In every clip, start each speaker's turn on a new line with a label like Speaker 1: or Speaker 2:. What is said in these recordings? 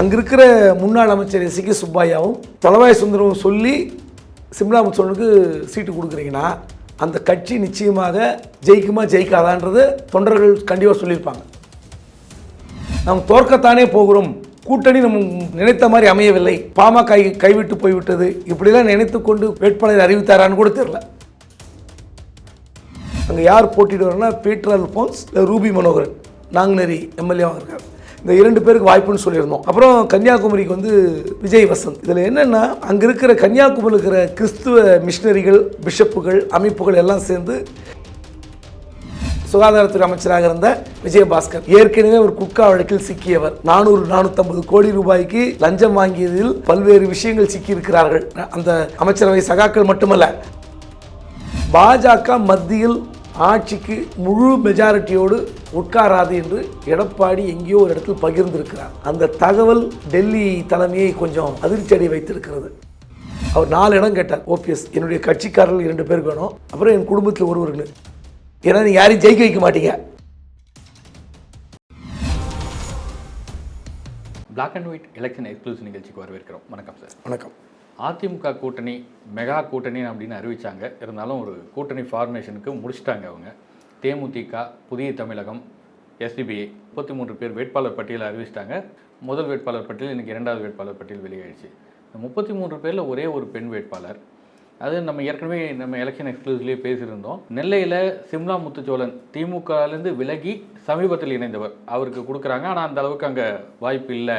Speaker 1: அங்கே இருக்கிற முன்னாள் அமைச்சர் எஸ் கே சுப்பாயாவும் தொலைவாய் சுந்தரமும் சொல்லி சிம்லா முத்தோனுக்கு சீட்டு கொடுக்குறீங்கன்னா அந்த கட்சி நிச்சயமாக ஜெயிக்குமா ஜெயிக்காதான்றது தொண்டர்கள் கண்டிப்பாக சொல்லியிருப்பாங்க. நாம் தோற்கத்தானே போகிறோம். கூட்டணி நம்ம நினைத்த மாதிரி அமையவில்லை. பாமக கை கைவிட்டு போய்விட்டது. இப்படிலாம் நினைத்து கொண்டு வேட்பாளர் அறிவித்தாரான்னு கூட தெரில அங்கே யார் போட்டிடுவார்னா பீட்டர் அல்போன்ஸ் ரூபி மனோகரன். நாங்குநேரி எம்எல்ஏவாக இருக்கார். இந்த இரண்டு பேருக்கு வாய்ப்புன்னு சொல்லியிருந்தோம். அப்புறம் கன்னியாகுமரிக்கு வந்து விஜய் வசந்த். இதில் என்னென்னா அங்கே இருக்கிற கன்னியாகுமரியில் இருக்கிற கிறிஸ்துவ மிஷினரிகள் பிஷப்புகள் அமைப்புகள் எல்லாம் சேர்ந்து சுகாதாரத்துறை அமைச்சராக இருந்த விஜயபாஸ்கர் ஏற்கனவே ஒரு குட்கா வழக்கில் சிக்கியவர். நானூறு நானூற்றம்பது கோடி ரூபாய்க்கு லஞ்சம் வாங்கியதில் பல்வேறு விஷயங்கள் சிக்கியிருக்கிறார்கள். அந்த அமைச்சரவை சகாக்கள் மட்டுமல்ல பாஜக மத்தியில் ஆட்சிக்கு முழு மெஜாரிட்டியோடு உட்காராது என்று எடப்பாடி எங்கேயோ ஒரு இடத்தில் பகிர்ந்திருக்கிறார். அந்த தகவல் டெல்லி தலைமையை கொஞ்சம் அதிர்ச்சி அடைய வைத்திருக்கிறது. அவர் நாலு இடம் கேட்டார். ஓபிஎஸ் என்னுடைய கட்சிக்காரர்கள் இரண்டு பேருக்கு வேணும். அப்புறம் என் குடும்பத்தில் ஒருவருன்னு ஏன்னா நீங்க யாரையும் ஜெயிக்க வைக்க மாட்டீங்க.
Speaker 2: Black and white election exclusive நிகழ்ச்சிக்கு வரவேற்கிறோம். வணக்கம் சார்
Speaker 1: வணக்கம்.
Speaker 2: அதிமுக கூட்டணி மெகா கூட்டணி அப்படின்னு அறிவித்தாங்க இருந்தாலும் ஒரு கூட்டணி ஃபார்மேஷனுக்கு முடிச்சிட்டாங்க அவங்க. தேமுதிக புதிய தமிழகம் எஸ்டிபிஐ முப்பத்தி மூன்று பேர் வேட்பாளர் பட்டியலை அறிவிச்சிட்டாங்க. முதல் வேட்பாளர் பட்டியல் இன்றைக்கி இரண்டாவது வேட்பாளர் பட்டியல் வெளியாயிடுச்சு. இந்த முப்பத்தி மூன்று பேரில் ஒரே ஒரு பெண் வேட்பாளர். அது நம்ம ஏற்கனவே நம்ம எலெக்ஷன் எக்ஸ்க்ளூசிவ்லேயே பேசியிருந்தோம். நெல்லையில் சிம்லா முத்துச்சோழன் திமுகலேருந்து விலகி சமீபத்தில் இணைந்தவர். அவருக்கு கொடுக்குறாங்க. ஆனால் அந்த அளவுக்கு அங்கே வாய்ப்பு இல்லை.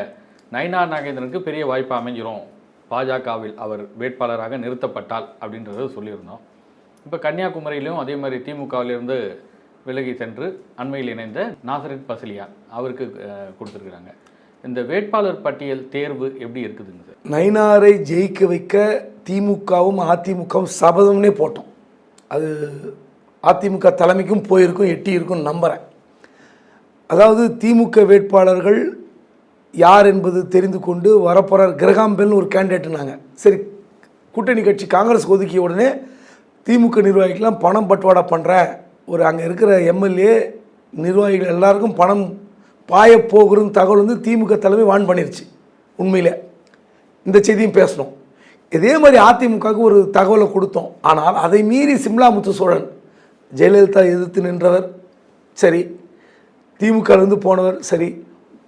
Speaker 2: நயினா நாகேந்திரனுக்கு பெரிய வாய்ப்பு அமைஞ்சிரும். பாஜகவில் அவர் வேட்பாளராக நிறுத்தப்பட்டால் அப்படின்றத சொல்லியிருந்தோம். இப்போ கன்னியாகுமரியிலும் அதே மாதிரி திமுகவிலிருந்து விலகி சென்று அண்மையில் இணைந்த நாசரத் பசிலியா அவருக்கு கொடுத்துருக்குறாங்க. இந்த வேட்பாளர் பட்டியல் தேர்வு எப்படி இருக்குதுங்க சார்?
Speaker 1: நயினாரை ஜெயிக்க வைக்க திமுகவும் அதிமுகவும் சபதம்னே போட்டோம். அது அதிமுக தலைமைக்கும் போயிருக்கும் எட்டி இருக்கும் நம்புகிறேன் அதாவது திமுக வேட்பாளர்கள் யார் என்பது தெரிந்து கொண்டு வரப்போகிறார் கிரகாம்பெல்னு ஒரு கேண்டிடேட்னாங்க சரி கூட்டணி கட்சி காங்கிரஸ் ஒதுக்கிய உடனே திமுக நிர்வாகிகள்லாம் பணம் பட்டுவாடா பண்ணுற ஒரு அங்கே இருக்கிற எம்எல்ஏ நிர்வாகிகள் எல்லாருக்கும் பணம் பாய தகவல் வந்து திமுக தலைமை வான் பண்ணிருச்சு உண்மையில். இந்த செய்தியும் பேசணும். இதே மாதிரி அதிமுகவுக்கு ஒரு தகவலை கொடுத்தோம். ஆனால் அதை மீறி சிம்லா முத்து சோழன் ஜெயலலிதா எதிர்த்து நின்றவர் சரி. திமுகலேருந்து போனவர் சரி.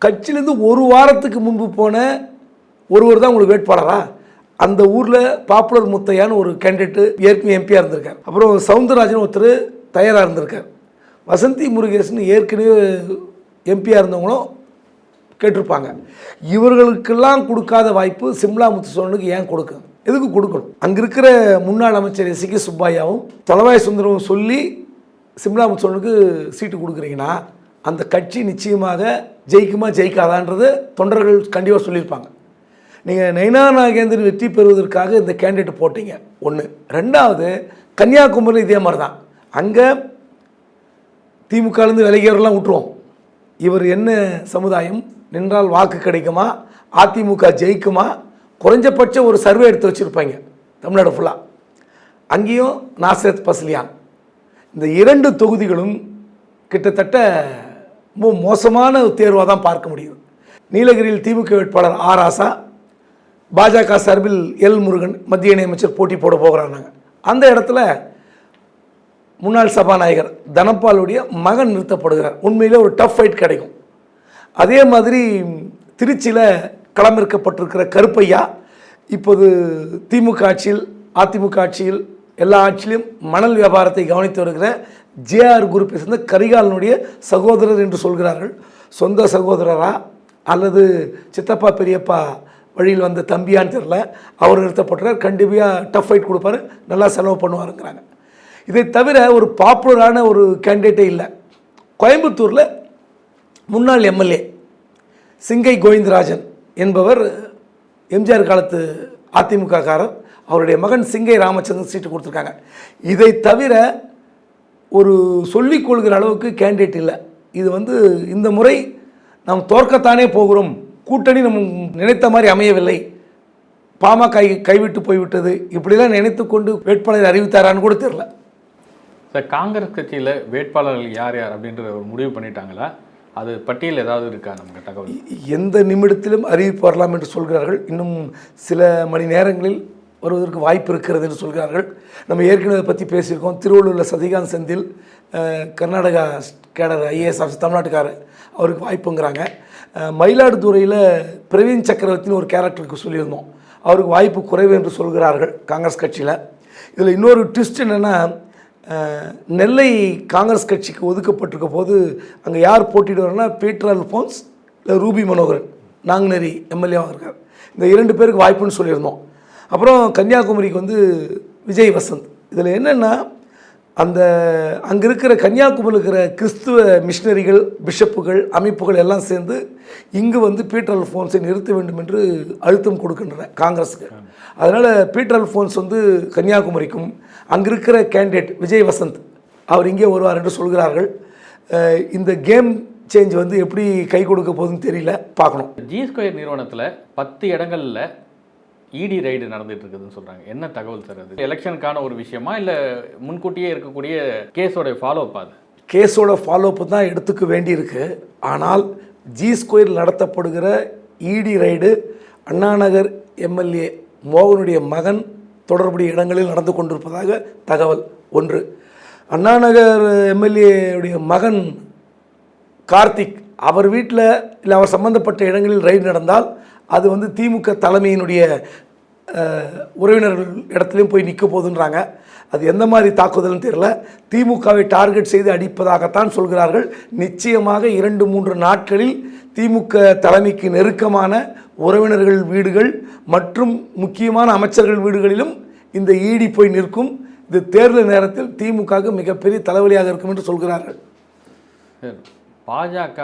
Speaker 1: கட்சியிலேருந்து ஒரு வாரத்துக்கு முன்பு போன ஒருவர் தான் உங்களுக்கு வேட்பாளரா? அந்த ஊரில் பாப்புலர் முத்தையான்னு ஒரு கேண்டிடேட்டு ஏற்கனவே எம்பியாக இருந்திருக்கார். அப்புறம் சவுந்தரராஜன் ஒருத்தர் தயாராக இருந்திருக்கார். வசந்தி முருகேசன் ஏற்கனவே எம்பியாக இருந்தவங்களும் கேட்டிருப்பாங்க. இவர்களுக்கெல்லாம் கொடுக்காத வாய்ப்பு சிம்லா முத்துசோனுக்கு ஏன் கொடுக்கும் எதுக்கு கொடுக்கணும்? அங்கே இருக்கிற முன்னாள் அமைச்சர் எஸ் கே சுப்பாயாவும் தலவாய் சுந்தரமும் சொல்லி சிம்லா முத்துசோனுக்கு சீட்டு கொடுக்குறீங்கன்னா அந்த கட்சி நிச்சயமாக ஜெயிக்குமா ஜெயிக்காதான்றது தொண்டர்கள் கண்டிப்பாக சொல்லியிருப்பாங்க. நீங்கள் நைனா நாகேந்திரன் வெற்றி பெறுவதற்காக இந்த கேண்டிடேட் போட்டீங்க. ஒன்று ரெண்டாவது கன்னியாகுமரி இதே மாதிரி தான் அங்கே திமுகலேருந்து விலகியவரெல்லாம் விட்டுருவோம் இவர் என்ன சமுதாயம்? நின்றால் வாக்கு கிடைக்குமா? அதிமுக ஜெயிக்குமா? குறைஞ்சபட்சம் ஒரு சர்வே எடுத்து வச்சுருப்பாங்க தமிழ்நாடு ஃபுல்லாக அங்கேயும் நாசரத் பஸ்லியான். இந்த இரண்டு தொகுதிகளும் கிட்டத்தட்ட ரொம்ப மோசமான தேர்வாக தான் பார்க்க முடியுது. நீலகிரியில் திமுக வேட்பாளர் ஆர் ஆசா பாஜக சார்பில் எல் முருகன் மத்திய இணையமைச்சர் போட்டி போட போகிறாங்க அந்த இடத்துல முன்னாள் சபாநாயகர் தனப்பாலுடைய மகன் நிறுத்தப்படுகிறார். உண்மையிலே ஒரு டஃப் ஃபைட் கிடைக்கும். அதே மாதிரி திருச்சியில் களமிறக்கப்பட்டிருக்கிற கருப்பையா இப்போது திமுக ஆட்சியில் அதிமுக ஆட்சியில் எல்லா ஆட்சியிலும் மணல் வியாபாரத்தை கவனித்து வருகிற ஜேஆர் குரூப்பை சேர்ந்த கரிகாலனுடைய சகோதரர் என்று சொல்கிறார்கள். சொந்த சகோதரரா அல்லது சித்தப்பா பெரியப்பா வழியில் வந்த தம்பியான்னு தெரில அவர் நிறுத்தப்பட்டார். கண்டிப்பாக டஃப் ஃபைட் கொடுப்பாரு. நல்லா செலவு பண்ணுவாருங்கிறாங்க. இதை தவிர ஒரு பாப்புலரான ஒரு கேண்டிடேட்டே இல்லை. கோயம்புத்தூரில் முன்னாள் எம்எல்ஏ சிங்கை கோவிந்தராஜன் என்பவர் எம்ஜிஆர் காலத்து அதிமுக காரர் அவருடைய மகன் சிங்கை ராமச்சந்திரன் சீட்டு கொடுத்துருக்காங்க. இதை தவிர ஒரு சொல்லிக் கொள்கிற அளவுக்கு கேண்டிடேட் இல்லை. இது வந்து இந்த முறை நாம் தோற்கத்தானே போகிறோம். கூட்டணி நம்ம நினைத்த மாதிரி அமையவில்லை. பாமக கை கைவிட்டு போய்விட்டது. இப்படிலாம் நினைத்து கொண்டு வேட்பாளர் அறிவித்தாரான்னு கூட தெரில
Speaker 2: சார் காங்கிரஸ் கட்சியில் வேட்பாளர்கள் யார் யார் அப்படின்ற ஒரு முடிவு பண்ணிட்டாங்களா? அது பட்டியல் ஏதாவது இருக்கா நமக்கு தகவல்?
Speaker 1: எந்த நிமிடத்திலும் அறிவிப்பு வரலாம் என்று சொல்கிறார்கள். இன்னும் சில மணி நேரங்களில் வருவதற்கு வாய்ப்பு இருக்கிறது என்று சொல்கிறார்கள். நம்ம ஏற்கனவே பற்றி பேசியிருக்கோம். திருவள்ளூரில் Sasikanth Senthil Karnataka cadre IAS office தமிழ்நாட்டுக்காரர் அவருக்கு வாய்ப்புங்கிறாங்க. மயிலாடுதுறையில் பிரவீன் சக்கரவர்த்தின்னு ஒரு கேரக்டருக்கு சொல்லியிருந்தோம். அவருக்கு வாய்ப்பு குறைவு என்று சொல்கிறார்கள் காங்கிரஸ் கட்சியில். இதில் இன்னொரு ட்விஸ்ட் என்னென்னா நெல்லை காங்கிரஸ் கட்சிக்கு ஒதுக்கப்பட்டிருக்க போது அங்கே யார் போட்டிடுவார்னா பீட்டர் அல்ஃபோன்ஸ் இல்லை ரூபி மனோகரன் நாங்குநேரி எம்எல்ஏவாக இருக்கார். இந்த இரண்டு பேருக்கு வாய்ப்புன்னு சொல்லியிருந்தோம். அப்புறம் கன்னியாகுமரிக்கு வந்து விஜய் வசந்த். இதில் என்னென்னா அந்த அங்கே இருக்கிற கன்னியாகுமரியில் இருக்கிற கிறிஸ்துவ மிஷினரிகள் பிஷப்புகள் அமைப்புகள் எல்லாம் சேர்ந்து இங்கு வந்து பீட்டர் அல்ஃபோன்ஸை நிறுத்த வேண்டும் என்று அழுத்தம் கொடுக்கின்றன காங்கிரஸுக்கு. அதனால் பீட்டர் அல்ஃபோன்ஸ் வந்து கன்னியாகுமரிக்கும் அங்கே இருக்கிற கேண்டிடேட் விஜய் வசந்த் அவர் இங்கே வருவார் என்று சொல்கிறார்கள். இந்த கேம் சேஞ்ச் வந்து எப்படி கை கொடுக்க போகுதுன்னு தெரியல பார்க்கணும்.
Speaker 2: ஜி ஸ்கொயர் நிறுவனத்தில் பத்து இடங்களில் இடி ரைடு நடந்துட்டு இருக்குதுன்னு சொல்றாங்க. என்ன தகவல் சார் அது? எலெக்ஷனுக்கான ஒரு விஷயமா இல்லை முன்கூட்டியே இருக்கக்கூடிய கேஸோட ஃபாலோ அப் அது?
Speaker 1: கேஸோட ஃபாலோஅப் தான் எடுத்துக்க வேண்டியிருக்கு. ஆனால் ஜி ஸ்கொயர் நடத்தப்படுகிற இடி ரைடு அண்ணாநகர் எம்எல்ஏ மோகனுடைய மகன் தொடர்புடைய இடங்களில் நடந்து கொண்டிருப்பதாக தகவல். ஒன்று அண்ணாநகர் எம்எல்ஏவுடைய மகன் கார்த்திக் அவர் வீட்டில் இல்லை அவர் சம்பந்தப்பட்ட இடங்களில் ரைடு நடந்தால் அது வந்து திமுக தலைமையினுடைய உறவினர்கள் இடத்துலையும் போய் நிற்க போகுதுன்றாங்க. அது எந்த மாதிரி தாக்குதல்னு தெரியல. திமுகவை டார்கெட் செய்து அடிப்பதாகத்தான் சொல்கிறார்கள். நிச்சயமாக இரண்டு மூன்று நாட்களில் திமுக தலைமைக்கு நெருக்கமான உறவினர்கள் வீடுகள் மற்றும் முக்கியமான அமைச்சர்கள் வீடுகளிலும் இந்த ஈடி போய் நிற்கும். இது தேர்தல் நேரத்தில் திமுகவுக்கு மிகப்பெரிய தலைவலியாக இருக்கும் என்று சொல்கிறார்கள்.
Speaker 2: பாஜக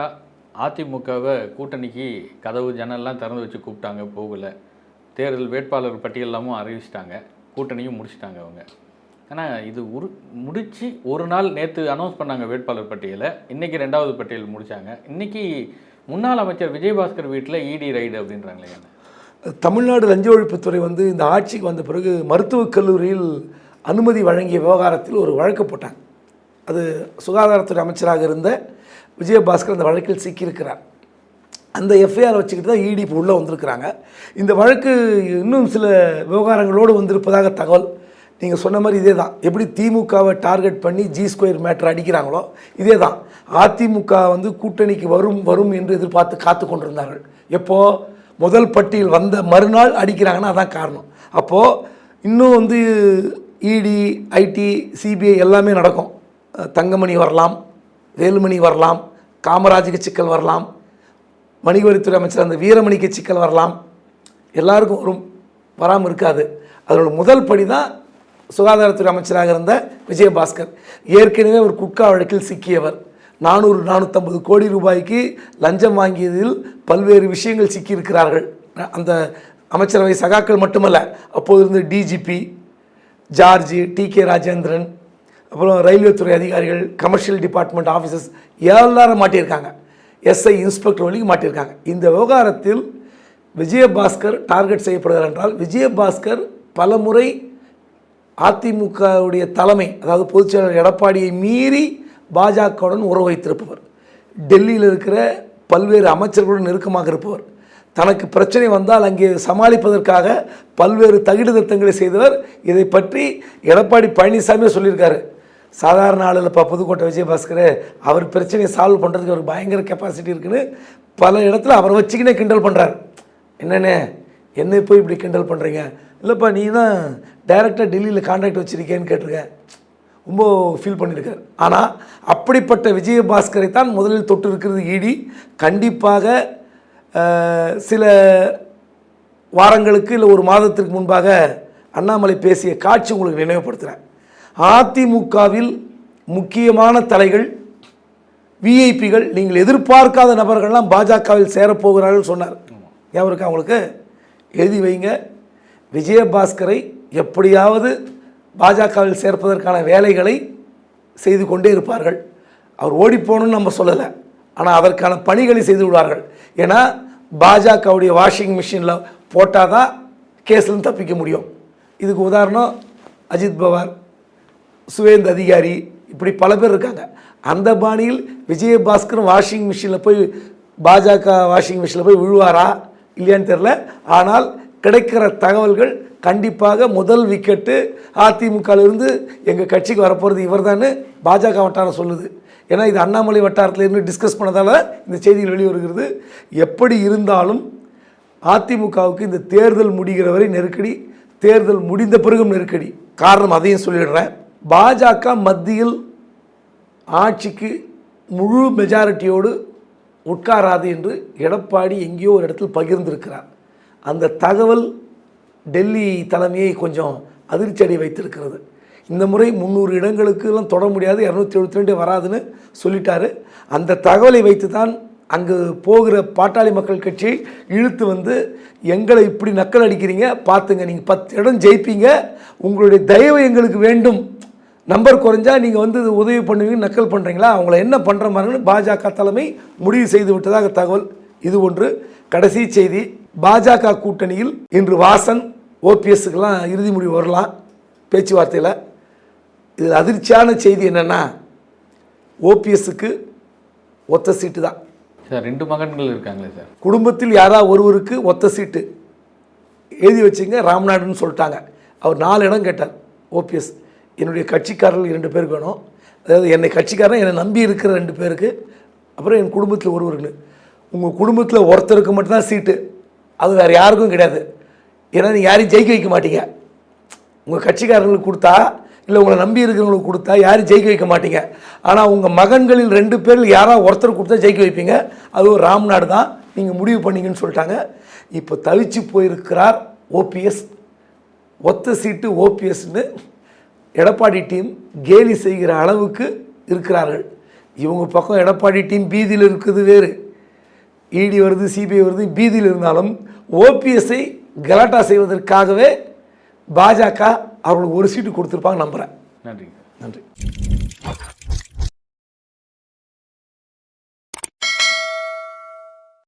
Speaker 2: அதிமுகவை கூட்டணிக்கு கதவு ஜன்னல்லாம் திறந்து வச்சு கூப்பிட்டாங்க போகல. தேர்தல் வேட்பாளர் பட்டியலாமும் அறிவிச்சிட்டாங்க. கூட்டணியும் முடிச்சிட்டாங்க அவங்க. ஆனால் இது உரு முடித்து ஒரு நாள் நேற்று அனௌன்ஸ் பண்ணாங்க வேட்பாளர் பட்டியலை. இன்றைக்கி ரெண்டாவது பட்டியல் முடித்தாங்க இன்னைக்கு முன்னாள் அமைச்சர் விஜயபாஸ்கர் வீட்டில் இடி ரைடு அப்படின்றாங்களே
Speaker 1: தமிழ்நாடு லஞ்ச ஒழிப்புத்துறை வந்து இந்த ஆட்சிக்கு வந்த பிறகு மருத்துவக் கல்லூரியில் அனுமதி வழங்கிய விவகாரத்தில் ஒரு வழக்கு போட்டாங்க. அது சுகாதாரத்துறை அமைச்சராக இருந்த விஜயபாஸ்கர் அந்த வழக்கில் சிக்கியிருக்கிறார். அந்த எஃப்ஐஆர் வச்சுக்கிட்டு தான் இடி இப்போ உள்ளே வந்திருக்கிறாங்க. இந்த வழக்கு இன்னும் சில விவகாரங்களோடு வந்திருப்பதாக தகவல். நீங்கள் சொன்ன மாதிரி இதே தான். எப்படி திமுகவை டார்கெட் பண்ணி ஜி ஸ்கொயர் மேட்டர் அடிக்கிறாங்களோ இதே தான். அதிமுக வந்து கூட்டணிக்கு வரும் வரும் என்று எதிர்பார்த்து காத்து கொண்டிருந்தார்கள். எப்போ? முதல் பட்டியல் வந்த மறுநாள் அடிக்கிறாங்கன்னா அதான் காரணம். அப்போது இன்னும் வந்து இடி ஐடி சிபிஐ எல்லாமே நடக்கும். தங்கமணி வரலாம். வேலுமணி வரலாம் காமராஜுக்கு சிக்கல் வரலாம் வணிகவரித்துறை அமைச்சர் அந்த வீரமணிக்கு சிக்கல் வரலாம். எல்லாருக்கும் வரும் வராமல் இருக்காது. அதனோட முதல் படி தான் சுகாதாரத்துறை அமைச்சராக இருந்த விஜயபாஸ்கர். ஏற்கனவே ஒரு குட்கா வழக்கில் சிக்கியவர். நானூறு நானூற்றம்பது கோடி ரூபாய்க்கு லஞ்சம் வாங்கியதில் பல்வேறு விஷயங்கள் சிக்கியிருக்கிறார்கள். அந்த அமைச்சரவை சகாக்கள் மட்டுமல்ல அப்போது இருந்த DGP George T K Rajendran அப்புறம் ரயில்வே துறை அதிகாரிகள் கமர்ஷியல் டிபார்ட்மெண்ட் ஆஃபீஸர்ஸ் எல்லாரும் மாட்டியிருக்காங்க. எஸ்ஐ இன்ஸ்பெக்டர் வழிக்கு மாட்டியிருக்காங்க. இந்த விவகாரத்தில் விஜயபாஸ்கர் டார்கெட் செய்யப்படுகிறார் என்றால் விஜயபாஸ்கர் பலமுறை அதிமுகவுடைய தலைமை அதாவது பொதுச்செயலாளர் எடப்பாடியை மீறி பாஜகவுடன் உறவு வைத்திருப்பவர். டெல்லியில் இருக்கிற பல்வேறு அமைச்சர்களுடன் நெருக்கமாக இருப்பவர். தனக்கு பிரச்சனை வந்தால் அங்கே சமாளிப்பதற்காக பல்வேறு தகிடு திருத்தங்களை செய்தவர். இதை பற்றி எடப்பாடி பழனிசாமியே சொல்லியிருக்காரு. சாதாரண ஆளில் இல்லைப்பா புதுக்கோட்டை விஜயபாஸ்கர் அவர் பிரச்சனையை சால்வ் பண்ணுறதுக்கு ஒரு பயங்கர கெப்பாசிட்டி இருக்குன்னு பல இடத்துல அவரை வச்சுக்கினே கிண்டல் பண்ணுறார் என்னண்ணே என்னை போய் இப்படி கிண்டல் பண்ணுறீங்க இல்லைப்பா நீ தான் டைரெக்டாக டெல்லியில் கான்ட்ராக்ட் வச்சுருக்கேன்னு கேட்டிருக்கேன். ரொம்ப ஃபீல் பண்ணியிருக்கார் ஆனால் அப்படிப்பட்ட விஜயபாஸ்கரை தான் முதலில் தொட்டு இருக்கிறது இடி கண்டிப்பாக சில வாரங்களுக்கு இல்லை ஒரு மாதத்திற்கு முன்பாக அண்ணாமலை பேசிய காட்சி உங்களுக்கு நினைவுபடுத்துகிறேன் அதிமுகவில் முக்கியமான தலைகள் விஐபிகள் நீங்கள் எதிர்பார்க்காத நபர்கள்லாம் பாஜகவில் சேரப்போகிறார்கள் சொன்னார். ஞாபகம் இருக்கா அவங்களுக்கு எழுதி வைங்க. விஜயபாஸ்கரை எப்படியாவது பாஜகவில் சேர்ப்பதற்கான வேலைகளை செய்து கொண்டே இருப்பார்கள். அவர் ஓடிப்போகணும்னு நம்ம சொல்லலை. ஆனால் அதற்கான பணிகளை செய்து விடுவார்கள். ஏன்னா பாஜகவுடைய வாஷிங் மிஷினில் போட்டால் தான் கேஸ்லேருந்து தப்பிக்க முடியும். இதுக்கு உதாரணம் அஜித் பவார். சுவேந்த் அதிகாரி இப்படி பல பேர் இருக்காங்க. அந்த பாணியில் விஜயபாஸ்கர் வாஷிங் மிஷினில் போய் பாஜக வாஷிங் மிஷினில் போய் விழுவாரா? இல்லையான்னு தெரில ஆனால் கிடைக்கிற தகவல்கள் கண்டிப்பாக முதல் விக்கெட்டு அதிமுகவிலிருந்து எங்கள் கட்சிக்கு வரப்போகிறது இவர் தான் பாஜக வட்டாரம் சொல்லுது. ஏன்னா இது அண்ணாமலை வட்டாரத்தில் இருந்து டிஸ்கஸ் பண்ணதால் இந்த செய்திகள் வெளிவருகிறது. எப்படி இருந்தாலும் அதிமுகவுக்கு இந்த தேர்தல் முடிகிற வரை நெருக்கடி தேர்தல் முடிந்த பிறகும் நெருக்கடி. காரணம் அதையும் சொல்லிடுறேன். பாஜக மத்தியில் ஆட்சிக்கு முழு மெஜாரிட்டியோடு உட்காராது என்று எடப்பாடி எங்கேயோ ஒரு இடத்தில் பகிர்ந்திருக்கிறார். அந்த தகவல் டெல்லி தலைமையை கொஞ்சம் அதிர்ச்சியடை வைத்திருக்கிறது. இந்த முறை முந்நூறு இடங்களுக்கெல்லாம் தொட முடியாது இரநூத்தி எழுபத்தி ரெண்டு வராதுன்னு சொல்லிட்டாரு. அந்த தகவலை வைத்து தான் அங்கு போகிற பாட்டாளி மக்கள் கட்சி இழுத்து வந்து எங்களை இப்படி நக்கல் அடிக்கிறீங்க பார்த்துங்க நீங்கள் பத்து இடம் ஜெயிப்பீங்க உங்களுடைய தயவு எங்களுக்கு வேண்டும் நம்பர் குறைஞ்சா நீங்கள் வந்து உதவி பண்ணுவீங்க நக்கல் பண்ணுறீங்களா அவங்கள என்ன பண்ணுற மாதிரின்னு பாஜக தலைமை முடிவு செய்து விட்டதாக தகவல். இது ஒன்று. கடைசி செய்தி. பாஜக கூட்டணியில் இன்று வாசன் ஓபிஎஸ்க்கெல்லாம் இறுதி முடிவு வரலாம் பேச்சுவார்த்தையில். இதில் அதிர்ச்சியான செய்தி என்னென்னா ஓபிஎஸ்க்கு ஒத்த சீட்டு தான்.
Speaker 2: சார் ரெண்டு மகன்கள் இருக்காங்களே சார்.
Speaker 1: குடும்பத்தில் யாரா ஒருவருக்கு ஒத்த சீட்டு. எழுதி வச்சுங்க ராம்நாடுன்னு சொல்லிட்டாங்க. அவர் நாலு இடம் கேட்டார் ஓபிஎஸ். என்னுடைய கட்சிக்காரர்கள் இரண்டு பேருக்கு வேணும். அதாவது என்னை கட்சிக்காரன் என்னை நம்பி இருக்கிற ரெண்டு பேருக்கு அப்புறம் என் குடும்பத்தில் ஒருவருக்கு. உங்கள் குடும்பத்தில் ஒருத்தருக்கு மட்டும்தான் சீட்டு. அது வேறு யாருக்கும் கிடையாது. ஏன்னா நீங்கள் யாரையும் ஜெயிக்க வைக்க மாட்டீங்க. உங்கள் கட்சிக்காரங்களுக்கு கொடுத்தா இல்லை உங்களை நம்பி இருக்கிறவங்களுக்கு கொடுத்தா யாரும் ஜெயிக்க வைக்க மாட்டீங்க. ஆனால் உங்கள் மகன்களில் ரெண்டு பேரில் யாராவது ஒருத்தர் கொடுத்தா ஜெயிக்க வைப்பீங்க? அதுவும் ராம்நாடு தான். நீங்கள் முடிவு பண்ணீங்கன்னு சொல்லிட்டாங்க. இப்போ தவிச்சு போயிருக்கிறார் ஓபிஎஸ் ஒத்த சீட்டு ஓபிஎஸ்னு எடப்பாடி டீம் கேலி செய்கிற அளவுக்கு இருக்கிறார்கள். இவங்க பக்கம் எடப்பாடி டீம் பீதியில் இருக்குது வேறு. இடி வருது சிபிஐ வருது பீதியில் இருந்தாலும் ஓபிஎஸ்ஐ கலாட்டா செய்வதற்காகவே பாஜக அவர்களுக்கு ஒரு சீட்டு கொடுத்துருப்பாங்க நம்புகிறேன்
Speaker 2: நன்றி.
Speaker 1: நன்றி.